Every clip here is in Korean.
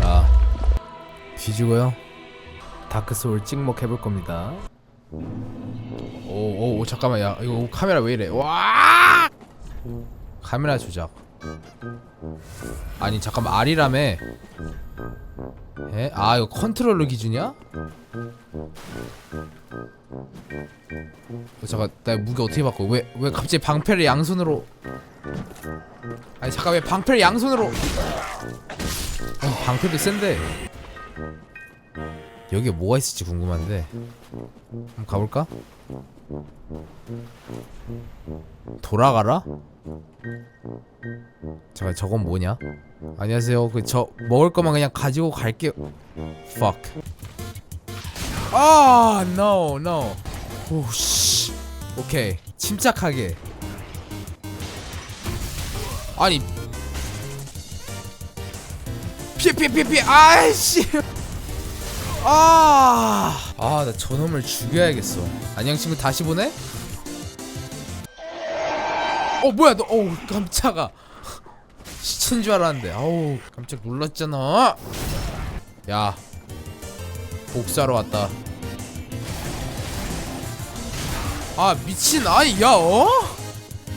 자 뒤지고요. 다크 소울 찍먹 해볼 겁니다. 오 오 오, 잠깐만 야 이거 카메라 왜 이래? 와! 카메라 조작. 아니 잠깐만 R이라며 에? 아 이거 컨트롤러 기준이야? 어, 잠깐 나 무게 어떻게 바꿔? 왜 왜 갑자기 방패를 양손으로? 아니 잠깐 왜 방패를 양손으로? 아니 방패도 센데. 여기에 뭐가 있을지 궁금한데. 한번 가볼까? 돌아가라? 잠깐 저건 뭐냐? 안녕하세요. 그 저 먹을 거만 그냥 가지고 갈게요. Fuck. 아 no no 오씨. 오케이. 침착하게. 아니. 피해 아이씨. 아, 아, 나 저놈을 죽여야겠어. 안녕 친구. 다시 보내? 어, 뭐야, 너, 어우, 깜짝아. 시체인 줄 알았는데, 아우, 깜짝 놀랐잖아. 야, 복수하러 왔다. 아, 미친, 아니, 야, 어?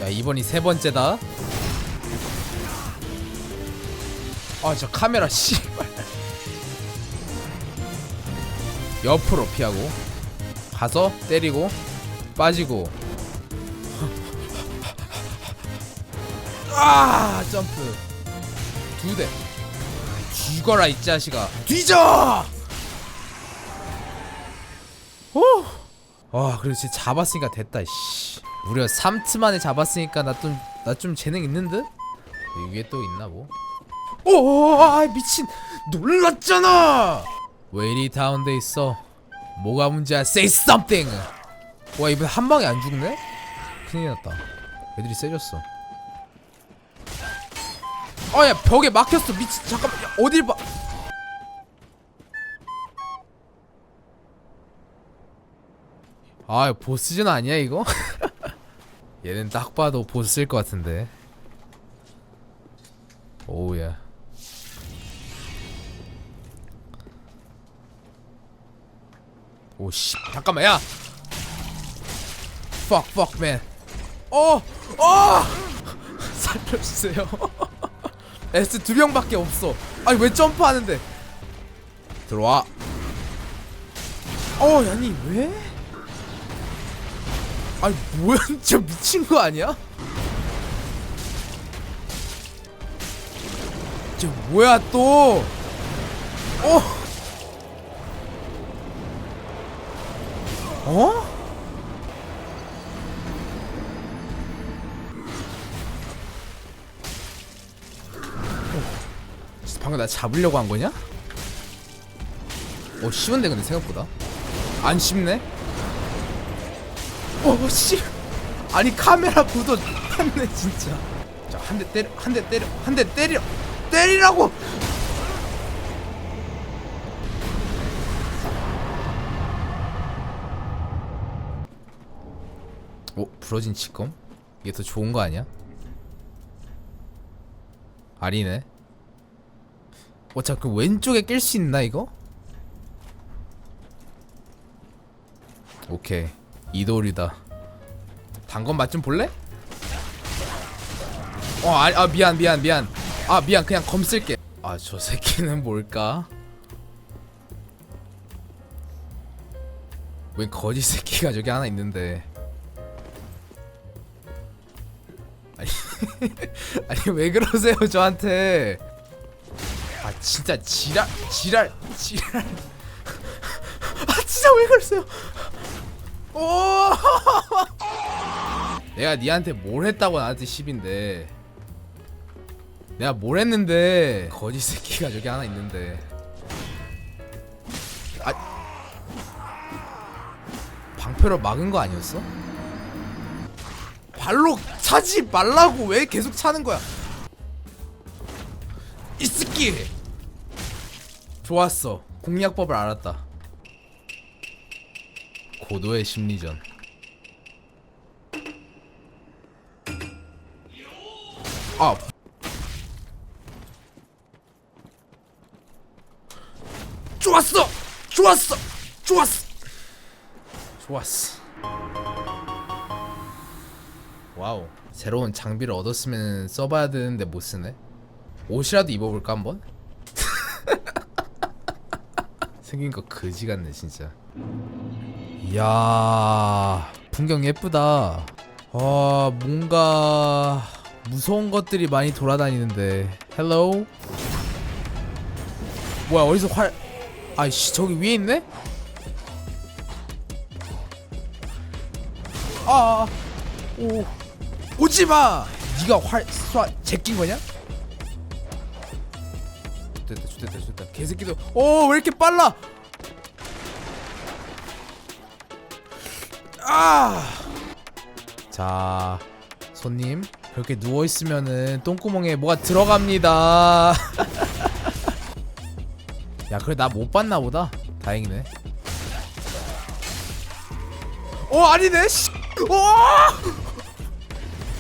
야, 이번이 세 번째다. 아, 저 카메라, 씨발. 옆으로 피하고 가서 때리고 빠지고 아 점프 두대 죽어라 이 자식아 뒤져 와 그래도 진짜 잡았으니까 됐다 씨 무려 3트 만에 잡았으니까 나 좀 나 좀 재능 있는 듯 위에 또 있나 뭐 오, 아 미친 놀랐잖아. 왜 이리 다운돼 있어? 뭐가 문제야? Say something. 와 이번 한 방에 안 죽네? 큰일 났다. 애들이 세졌어. 어야 벽에 막혔어 미친 잠깐만 야, 어딜 봐. 아 보스전 아니야 이거? 얘는 딱 봐도 보스일 것 같은데. 오우야. 오씨 잠깐만 야 fuck fuck man 어! 어! 살려주세요 S 두 명밖에 없어 아니 왜 점프하는데 들어와 어 아니 왜? 아니 뭐야 진짜 미친 거 아니야? 저 뭐야 또 어? 어? 어. 방금 나 잡으려고 한 거냐? 어 쉬운데 근데 생각보다 안 쉽네? 어 씨. 아니 카메라 구도 탔네 진짜. 자 한 대 때려 한 대 때려 한 대 때려 때리라고. 오 부러진 치검? 이게 더 좋은 거 아니야? 아니네. 어, 자, 그 왼쪽에 낄 수 있나 이거? 오케이 이도리다. 단건 맛좀 볼래? 어, 아, 아 미안 미안 미안. 아 미안 그냥 검 쓸게. 아 저 새끼는 뭘까? 웬 거지 새끼가 저기 하나 있는데. 아니 아니 왜 그러세요 저한테? 아 진짜 지랄 지랄 지랄. 아 진짜 왜 그러세요? 오! 내가 니한테 뭘 했다고 나한테 10인데. 내가 뭘 했는데 거지 새끼가 저기 하나 있는데. 아. 방패로 막은 거 아니었어? 발로 차지 말라고 왜 계속 차는 거야? 이 새끼! 좋았어. 공략법을 알았다 고도의 심리전. 아. 좋았어. 좋았어. 좋았어. 좋았어. 와우. 새로운 장비를 얻었으면 써봐야 되는데 못 쓰네. 옷이라도 입어볼까 한번? 생긴 거 거지 같네 진짜. 이야 풍경 예쁘다. 아 뭔가 무서운 것들이 많이 돌아다니는데. 헬로. 뭐야 어디서 활? 아이씨 저기 위에 있네? 아, 오, 오지 마. 네가 활 쏴 제낀 거냐? 됐다, 됐다, 됐다. 개새끼도. 오, 왜 이렇게 빨라? 아. 자, 손님 그렇게 누워 있으면은 똥구멍에 뭐가 들어갑니다. 야, 그래 나 못 봤나 보다. 다행이네. 어 아니네 씨. 어!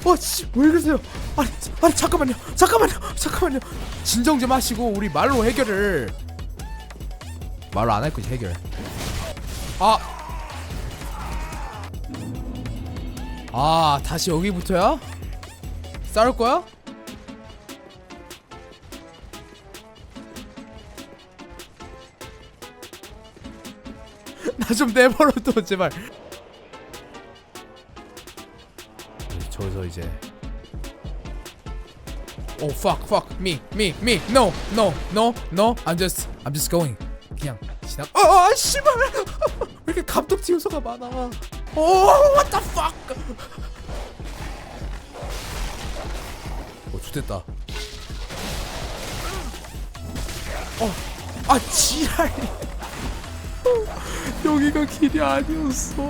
어, 씨, 왜 그러세요? 아니, 아니, 잠깐만요, 잠깐만요, 잠깐만요. 진정 좀 하시고 우리 말로 해결을. 말로 안 할 거지 해결. 아, 아, 다시 여기부터야? 싸울 거야? 나 좀 내버려둬 제발. 저기서 이제. Oh fuck fuck. Me me me. No no no no. I'm just I'm just going. 그냥 지나 아 씨발. 왜 이렇게 감독지 요소가 많아 Oh what the fuck? 어 좋됐다. 어 아 지랄 여기가 길이 아니었어